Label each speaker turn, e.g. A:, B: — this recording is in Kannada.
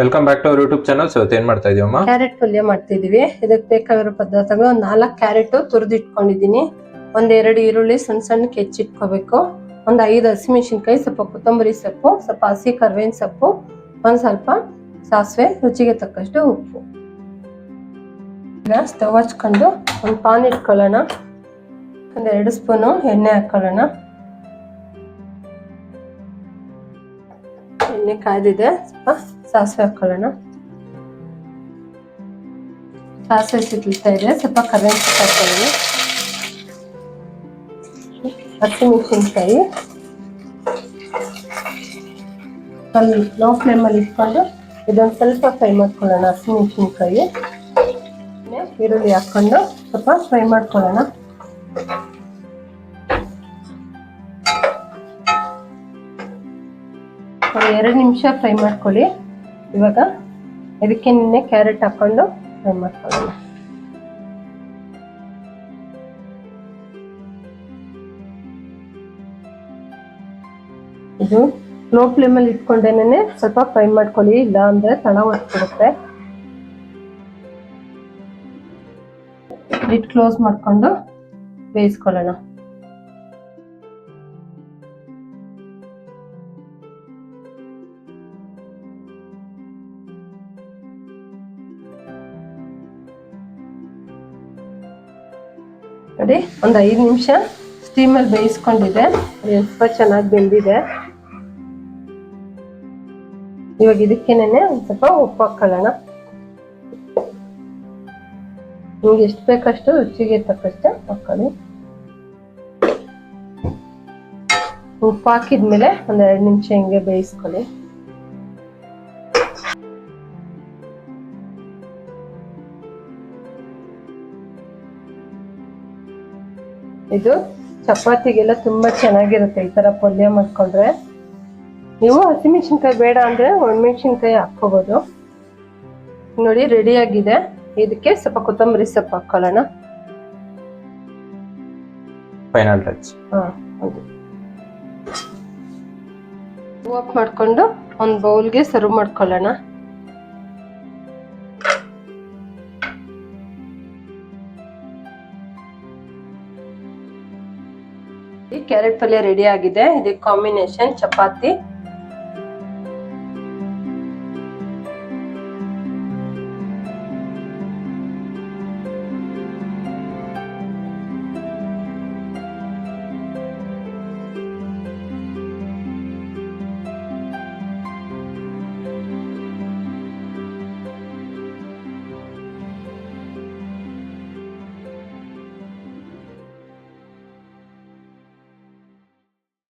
A: Welcome back to our YouTube channel so ಏನ್ ಮಾಡ್ತಾ ಇದೀವಮ್ಮ
B: ಕ್ಯಾರೆಟ್ ಪಲ್ಯ ಮಾಡ್ತಿದೀವಿ. ಇದಕ್ಕೆ ಬೇಕಾಗಿರೋ ಪದಾರ್ಥಗಳು ಒಂದು ನಾಲ್ಕು ಕ್ಯಾರೆಟ್ ತುರಿದು ಒಂದೆರಡು ಈರುಳ್ಳಿ, ಸಣ್ಣ ಸಣ್ಣ ಹೆಚ್ಚಿಟ್ಕೋಬೇಕು ಒಂದ್ ಐದು ಹಸಿಮೆಣಸಿನ್ಕಾಯಿ ಸ್ವಲ್ಪ ಕೊತ್ತಂಬರಿ ಸೊಪ್ಪು, ಸ್ವಲ್ಪ ಹಸಿ ಕರ್ಬೇವಿನ ಸೊಪ್ಪು, ಒಂದ್ ಸ್ವಲ್ಪ ಸಾಸಿವೆ, ರುಚಿಗೆ ತಕ್ಕಷ್ಟು ಉಪ್ಪು. ಈಗ ಸ್ಟವ್ ಹಚ್ಕೊಂಡು ಒಂದು ಪಾನ್ ಇಟ್ಕೊಳ್ಳೋಣ. ಒಂದ್ ಎರಡು ಸ್ಪೂನು ಎಣ್ಣೆ ಹಾಕೊಳ್ಳೋಣ. ಎಣ್ಣೆ ಕಾಯ್ದಿದೆ. ಸ್ವಲ್ಪ ಸಾಸಿವೆ ಹಾಕೊಳ್ಳೋಣ. ಸಾಸಿವೆ ಸಿಗ್ತಾ ಇದೆ. ಸ್ವಲ್ಪ ಕರೆಂಟ್ ಹಾಕೊಳ್ಳಿ ಹಸಿಮೆಣಸಿನ್ಕಾಯಿ ಅಲ್ಲಿ ಲೋ ಫ್ಲೇಮಲ್ಲಿ ಇಟ್ಕೊಂಡು ಇದೊಂದು ಸ್ವಲ್ಪ ಫ್ರೈ ಮಾಡ್ಕೊಳ್ಳೋಣ ಹಸಿಮೆಣಸಿನ್ಕಾಯಿ ಈರುಳ್ಳಿ ಹಾಕೊಂಡು ಸ್ವಲ್ಪ ಫ್ರೈ ಮಾಡ್ಕೊಳ್ಳೋಣ. ಎರಡು ನಿಮಿಷ ಫ್ರೈ ಮಾಡ್ಕೊಳ್ಳಿ. ಇವಾಗ ಇದಕ್ಕೆ ನಿನ್ನೆ ಕ್ಯಾರೆಟ್ ಹಾಕೊಂಡು ಫ್ರೈ ಮಾಡ್ಕೊಳ್ಳೋಣ. ಇದು ಲೋ ಫ್ಲೇಮಲ್ಲಿ ಇಟ್ಕೊಂಡೇನೆ ಸ್ವಲ್ಪ ಫ್ರೈ ಮಾಡ್ಕೊಳ್ಳಿ ಇಲ್ಲ ಅಂದ್ರೆ ತಳ ಹೊಟ್ಬಿಡುತ್ತೆ ಲಿಡ್ ಕ್ಲೋಸ್ ಮಾಡ್ಕೊಂಡು ಬೇಯಿಸ್ಕೊಳ್ಳೋಣ. ನೋಡಿ, ಒಂದು ಐದು ನಿಮಿಷ ಸ್ಟೀಮಲ್ಲಿ ಬೇಯಿಸ್ಕೊಂಡಿದೆ. ಸ್ವಲ್ಪ ಚೆನ್ನಾಗಿ ಬೆಂದಿದೆ. ಇವಾಗ ಇದಕ್ಕೇನೆ ಒಂದು ಸ್ವಲ್ಪ ಉಪ್ಪು ಹಾಕೊಳ್ಳೋಣ. ನಿಮ್ಗೆ ಎಷ್ಟು ಬೇಕಷ್ಟು ರುಚಿಗೆ ತಕ್ಕಷ್ಟು ಹಾಕೊಳ್ಳಿ. ಉಪ್ಪು ಹಾಕಿದ್ಮೇಲೆ ಒಂದು ಎರಡು ನಿಮಿಷ ಹಿಂಗೆ ಬೇಯಿಸ್ಕೊಳ್ಳಿ. ಇದು ಚಪಾತಿಗೆಲ್ಲ ತುಂಬಾ ಚೆನ್ನಾಗಿರುತ್ತೆ ಈ ತರ ಪಲ್ಯ ಮಾಡ್ಕೊಂಡ್ರೆ. ನೀವು ಹಸಿಮೆಣ್ಸಿನ್ಕಾಯಿ ಬೇಡ ಅಂದ್ರೆ ಒಣಮೆಣಸಿನ್ಕಾಯಿ ಹಾಕ್ಕೋಬೋದು. ನೋಡಿ ರೆಡಿ ಆಗಿದೆ. ಇದಕ್ಕೆ ಸ್ವಲ್ಪ ಕೊತ್ತಂಬರಿ ಸೊಪ್ಪು ಹಾಕ್ಕೊಳ್ಳೋಣ
A: ಫೈನಲ್ ಟಚ್
B: ಆಫ್ ಮಾಡ್ಕೊಂಡು ಒಂದು ಬೌಲ್ಗೆ ಸರ್ವ್ ಮಾಡ್ಕೊಳ್ಳೋಣ. ಈ ಕ್ಯಾರೆಟ್ ಪಲ್ಯ ರೆಡಿ ಆಗಿದೆ. ಇದಕ್ಕೆ ಕಾಂಬಿನೇಷನ್ ಚಪಾತಿ.